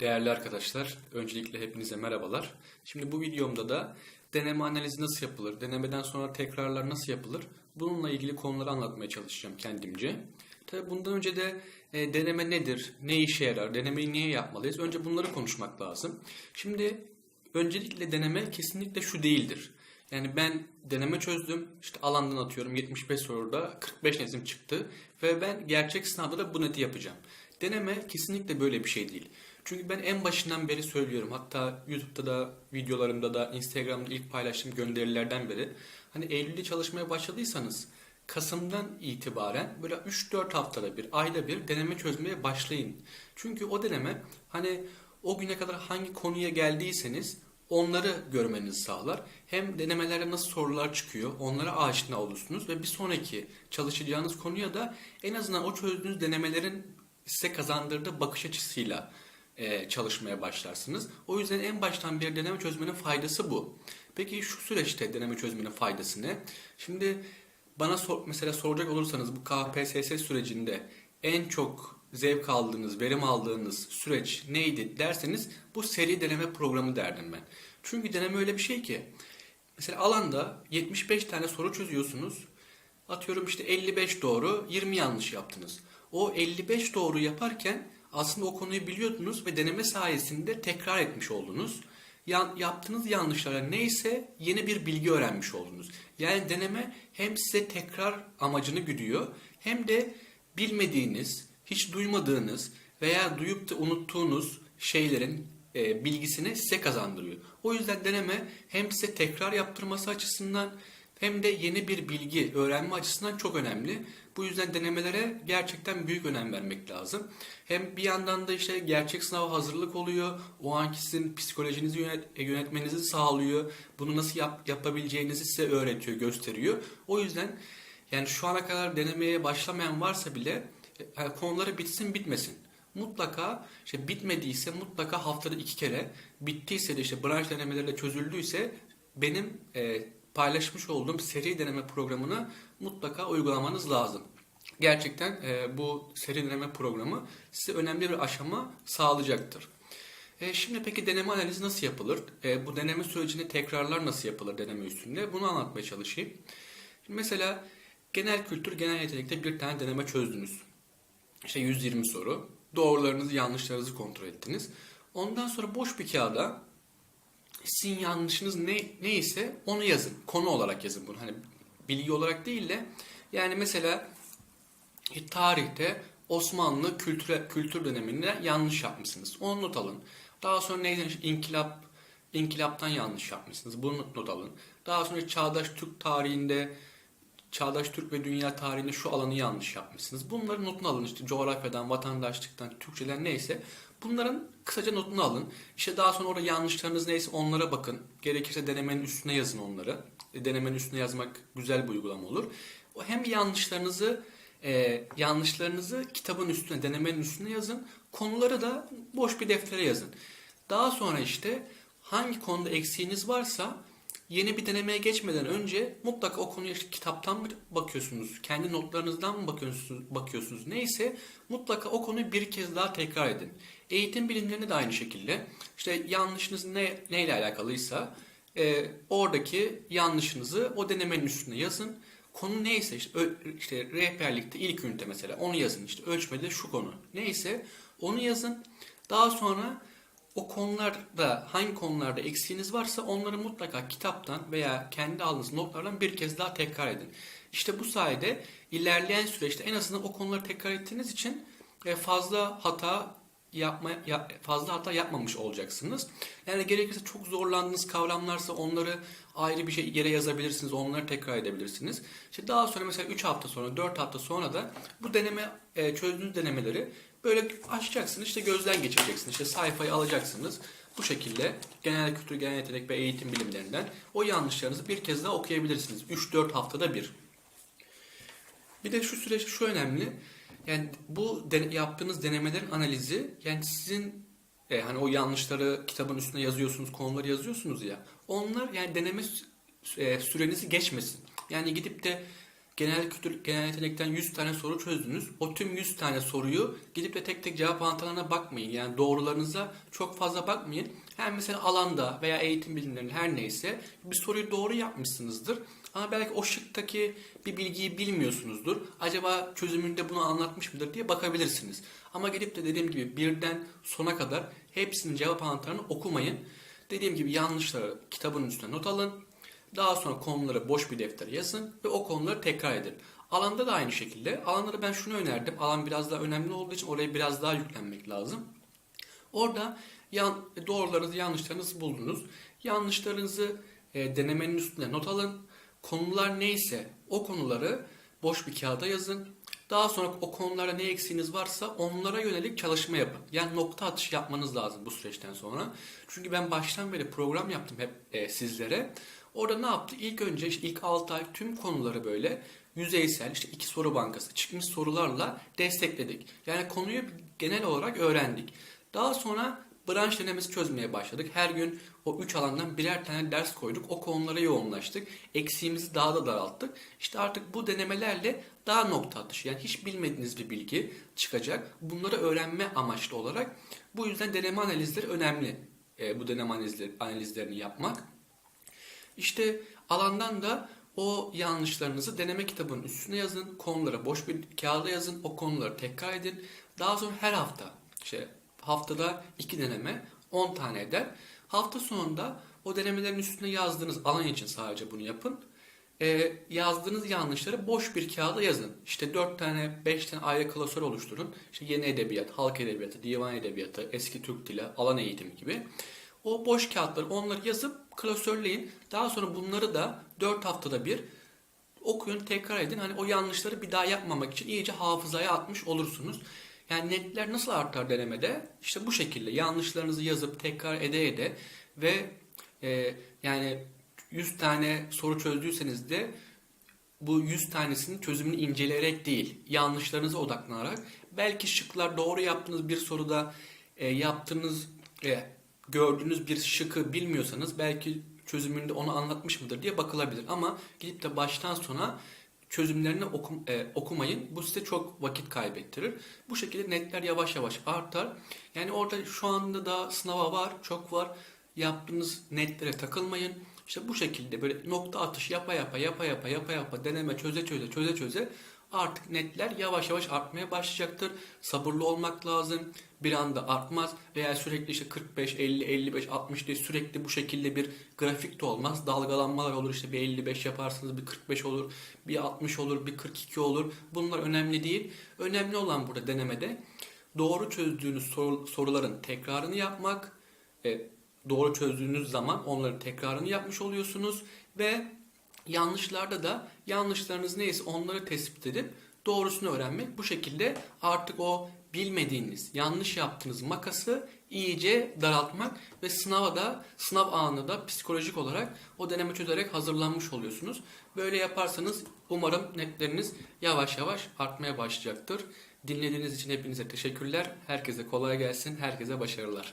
Değerli arkadaşlar, öncelikle hepinize merhabalar. Şimdi bu videomda da deneme analizi nasıl yapılır, denemeden sonra tekrarlar nasıl yapılır, bununla ilgili konuları anlatmaya çalışacağım kendimce. Tabii bundan önce de e, deneme nedir, ne işe yarar, denemeyi niye yapmalıyız? Önce bunları konuşmak lazım. Şimdi öncelikle deneme kesinlikle şu değildir. Yani ben deneme çözdüm, işte alandan atıyorum 75 soruda 45 netim çıktı ve ben gerçek sınavda da bu neti yapacağım. Deneme kesinlikle böyle bir şey değil. Çünkü ben en başından beri söylüyorum. Hatta YouTube'da da, videolarımda da, Instagram'da ilk paylaştığım gönderilerden beri. Hani Eylül'de çalışmaya başladıysanız Kasım'dan itibaren böyle 3-4 haftada bir, ayda bir deneme çözmeye başlayın. Çünkü o deneme hani o güne kadar hangi konuya geldiyseniz onları görmenizi sağlar. Hem denemelerde nasıl sorular çıkıyor onlara aşina olursunuz ve bir sonraki çalışacağınız konuya da en azından o çözdüğünüz denemelerin size kazandırdığı bakış açısıyla e, çalışmaya başlarsınız. O yüzden en baştan bir deneme çözmenin faydası bu. Peki şu süreçte deneme çözmenin faydası ne? Şimdi bana sor, mesela soracak olursanız bu KPSS sürecinde en çok zevk aldığınız, verim aldığınız süreç neydi derseniz bu seri deneme programı derdim ben. Çünkü deneme öyle bir şey ki mesela alanda 75 tane soru çözüyorsunuz. Atıyorum işte 55 doğru, 20 yanlış yaptınız. O 55 doğru yaparken aslında o konuyu biliyordunuz ve deneme sayesinde tekrar etmiş oldunuz. Yan, yaptığınız yanlışlara neyse yeni bir bilgi öğrenmiş oldunuz. Yani deneme hem size tekrar amacını güdüyor hem de bilmediğiniz, hiç duymadığınız veya duyup da unuttuğunuz şeylerin e, bilgisini size kazandırıyor. O yüzden deneme hem size tekrar yaptırması açısından hem de yeni bir bilgi öğrenme açısından çok önemli. Bu yüzden denemelere gerçekten büyük önem vermek lazım. Hem bir yandan da işte gerçek sınava hazırlık oluyor. O anki sizin psikolojinizi yönet, e, yönetmenizi sağlıyor. Bunu nasıl yap, yapabileceğinizi size öğretiyor, gösteriyor. O yüzden yani şu ana kadar denemeye başlamayan varsa bile yani konuları bitsin bitmesin. Mutlaka işte bitmediyse mutlaka haftada iki kere, bittiyse de işte branş denemelerinde çözüldüyse benim e, paylaşmış olduğum seri deneme programını mutlaka uygulamanız lazım. Gerçekten e, bu seri deneme programı size önemli bir aşama sağlayacaktır. E, şimdi peki deneme analizi nasıl yapılır? E, bu deneme sürecinde tekrarlar nasıl yapılır deneme üstünde? Bunu anlatmaya çalışayım. Şimdi mesela genel kültür, genel yetenekte bir tane deneme çözdünüz. İşte 120 soru. Doğrularınızı, yanlışlarınızı kontrol ettiniz. Ondan sonra boş bir kağıda sizin yanlışınız ne neyse onu yazın. Konu olarak yazın bunu. Hani bilgi olarak değil de yani mesela tarihte Osmanlı kültür kültür döneminde yanlış yapmışsınız. Onu not alın. Daha sonra neyden inkılap inkılaptan yanlış yapmışsınız. Bunu not alın. Daha sonra çağdaş Türk tarihinde çağdaş Türk ve dünya tarihinde şu alanı yanlış yapmışsınız. Bunların notunu alın işte coğrafyadan, vatandaşlıktan, Türkçeden neyse. Bunların kısaca notunu alın. İşte daha sonra orada yanlışlarınız neyse onlara bakın. Gerekirse denemenin üstüne yazın onları. E, denemenin üstüne yazmak güzel bir uygulama olur. O hem yanlışlarınızı e, yanlışlarınızı kitabın üstüne, denemenin üstüne yazın. Konuları da boş bir deftere yazın. Daha sonra işte hangi konuda eksiğiniz varsa yeni bir denemeye geçmeden önce mutlaka o konuya kitaptan mı bakıyorsunuz, kendi notlarınızdan mı bakıyorsunuz, bakıyorsunuz neyse mutlaka o konuyu bir kez daha tekrar edin. Eğitim bilimlerinde de aynı şekilde işte yanlışınız ne neyle alakalıysa e, oradaki yanlışınızı o denemenin üstüne yazın. Konu neyse işte, ö, işte rehberlikte ilk ünite mesela onu yazın işte ölçmede şu konu neyse onu yazın. Daha sonra o konularda hangi konularda eksiğiniz varsa onları mutlaka kitaptan veya kendi aldığınız notlardan bir kez daha tekrar edin. İşte bu sayede ilerleyen süreçte en azından o konuları tekrar ettiğiniz için e, fazla hata yapma fazla hata yapmamış olacaksınız. Yani gerekirse çok zorlandığınız kavramlarsa onları ayrı bir şey yere yazabilirsiniz. Onları tekrar edebilirsiniz. İşte daha sonra mesela 3 hafta sonra 4 hafta sonra da bu deneme e, çözdüğünüz denemeleri böyle açacaksınız. işte gözden geçireceksiniz. İşte sayfayı alacaksınız. Bu şekilde genel kültür, genel yetenek ve eğitim bilimlerinden o yanlışlarınızı bir kez daha okuyabilirsiniz. 3-4 haftada bir. Bir de şu süreç şu önemli. Yani bu de, yaptığınız denemelerin analizi yani sizin e, hani o yanlışları kitabın üstüne yazıyorsunuz, konuları yazıyorsunuz ya. Onlar yani deneme e, sürenizi geçmesin. Yani gidip de genel kültür, genel yetenekten 100 tane soru çözdünüz. O tüm 100 tane soruyu gidip de tek tek cevap anahtarlarına bakmayın. Yani doğrularınıza çok fazla bakmayın. Hem mesela alanda veya eğitim bilimlerinde her neyse bir soruyu doğru yapmışsınızdır. Ama belki o şıktaki bir bilgiyi bilmiyorsunuzdur. Acaba çözümünde bunu anlatmış mıdır diye bakabilirsiniz. Ama gidip de dediğim gibi birden sona kadar hepsinin cevap anahtarını okumayın. Dediğim gibi yanlışları kitabın üstüne not alın. Daha sonra konuları boş bir deftere yazın ve o konuları tekrar edin. Alanda da aynı şekilde. Alanda da ben şunu önerdim. Alan biraz daha önemli olduğu için oraya biraz daha yüklenmek lazım. Orada yan, doğrularınızı yanlışlarınızı buldunuz. Yanlışlarınızı e, denemenin üstüne not alın. Konular neyse o konuları boş bir kağıda yazın. Daha sonra o konulara ne eksiğiniz varsa onlara yönelik çalışma yapın. Yani nokta atışı yapmanız lazım bu süreçten sonra. Çünkü ben baştan beri program yaptım hep e, sizlere. Orada ne yaptı? İlk önce işte ilk 6 ay tüm konuları böyle yüzeysel işte iki soru bankası çıkmış sorularla destekledik. Yani konuyu genel olarak öğrendik. Daha sonra branş denemesi çözmeye başladık. Her gün o üç alandan birer tane ders koyduk. O konulara yoğunlaştık. Eksiğimizi daha da daralttık. İşte artık bu denemelerle daha nokta atışı yani hiç bilmediğiniz bir bilgi çıkacak. Bunları öğrenme amaçlı olarak bu yüzden deneme analizleri önemli. E, bu deneme analizleri, analizlerini yapmak. İşte alandan da o yanlışlarınızı deneme kitabının üstüne yazın. Konulara boş bir kağıda yazın. O konuları tekrar edin. Daha sonra her hafta işte haftada iki deneme 10 tane eder. Hafta sonunda o denemelerin üstüne yazdığınız alan için sadece bunu yapın. Ee, yazdığınız yanlışları boş bir kağıda yazın. İşte 4 tane 5 tane ayrı klasör oluşturun. İşte yeni edebiyat, halk edebiyatı, divan edebiyatı, eski Türk dili, alan eğitimi gibi. O boş kağıtları onları yazıp klasörleyin. Daha sonra bunları da 4 haftada bir okuyun, tekrar edin. Hani o yanlışları bir daha yapmamak için iyice hafızaya atmış olursunuz. Yani netler nasıl artar denemede? İşte bu şekilde yanlışlarınızı yazıp tekrar ede ede ve e, yani 100 tane soru çözdüyseniz de bu 100 tanesinin çözümünü inceleyerek değil, yanlışlarınıza odaklanarak belki şıklar doğru yaptığınız bir soruda e, yaptığınız e, gördüğünüz bir şıkı bilmiyorsanız belki çözümünde onu anlatmış mıdır diye bakılabilir. Ama gidip de baştan sona çözümlerini okum, e, okumayın. Bu size çok vakit kaybettirir. Bu şekilde netler yavaş yavaş artar. Yani orada şu anda da sınava var, çok var. Yaptığınız netlere takılmayın. İşte bu şekilde böyle nokta atış yapa yapa yapa yapa yapa yapa deneme çöze çöze çöze çöze artık netler yavaş yavaş artmaya başlayacaktır. Sabırlı olmak lazım. Bir anda artmaz veya sürekli işte 45, 50, 55, 60 diye sürekli bu şekilde bir grafik de olmaz. Dalgalanmalar olur işte bir 55 yaparsınız, bir 45 olur, bir 60 olur, bir 42 olur. Bunlar önemli değil. Önemli olan burada denemede doğru çözdüğünüz soru- soruların tekrarını yapmak, e, doğru çözdüğünüz zaman onların tekrarını yapmış oluyorsunuz ve yanlışlarda da yanlışlarınız neyse onları tespit edip doğrusunu öğrenmek. Bu şekilde artık o bilmediğiniz, yanlış yaptığınız makası iyice daraltmak ve sınava da, sınav anında da psikolojik olarak o deneme çözerek hazırlanmış oluyorsunuz. Böyle yaparsanız umarım netleriniz yavaş yavaş artmaya başlayacaktır. Dinlediğiniz için hepinize teşekkürler. Herkese kolay gelsin, herkese başarılar.